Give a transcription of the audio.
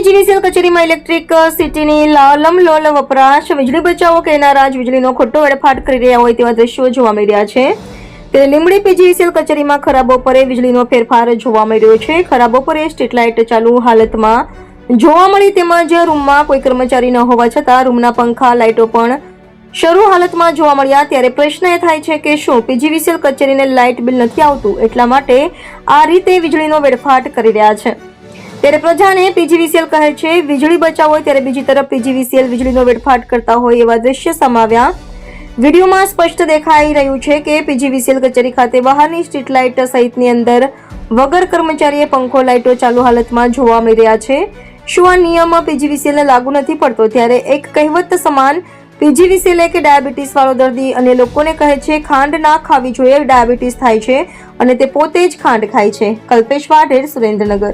PGVCL કચેરીમાં electric સિટીની લાલમ લોલ વપરાશ, વીજળી બચાવો કહેનારા જ વીજળીનો ખોટો વેડફાટ કરી રહ્યા હોય તેવા દ્રશ્યો જોવા મળી રહ્યા છે. ત્યારે લીંબડી પીજીવીસીએલ કચેરીમાં ખરાબ બપોરે વીજળીનો ફેરફાર જોવા મળ્યો છે. ખરાબ બપોરે સ્ટ્રીટ લાઇટ ચાલુ હાલતમાં જોવા મળી તેમજ રૂમમાં કોઈ કર્મચારી ન હોવા છતાં રૂમના પંખા, લાઇટો પણ શરૂ હાલતમાં જોવા મળ્યા. ત્યારે પ્રશ્ન એ થાય છે કે શું પીજીવીસીએલ કચેરીને લાઇટ બિલ નથી આવતું? એટલા માટે આ રીતે વીજળીનો વેડફાટ કરી રહ્યા છે. ત્યારે પ્રજાને પીજીવીસીએલ કહે છે, વીજળી બચાવ હોય ત્યારે બીજી તરફ પીજીવીસીએલ વીજળીનો વેડફાટ કરતા હોય એવા દ્રશ્ય સમાવ્યા વિડીયોમાં સ્પષ્ટ દેખાઈ રહ્યું છે કે પીજીવીસીએલ કચેરી ખાતે બહારની સ્ટ્રીટ લાઇટ સહિતની અંદર વગર કર્મચારીએ પંખો, લાઇટો ચાલુ હાલતમાં જોવા મળી રહ્યા છે. શું આ નિયમ પીજીવીસીએલને લાગુ નથી પડતો? ત્યારે એક કહેવત સમાન, પીજીવીસીએલ કે ડાયાબિટીસ વાળો દર્દી અને લોકોને કહે છે, ખાંડ ના ખાવી જોઈએ, ડાયાબિટીસ થાય છે અને તે પોતે જ ખાંડ ખાય છે. કલ્પેશ વાઢેર, સુરેન્દ્રનગર.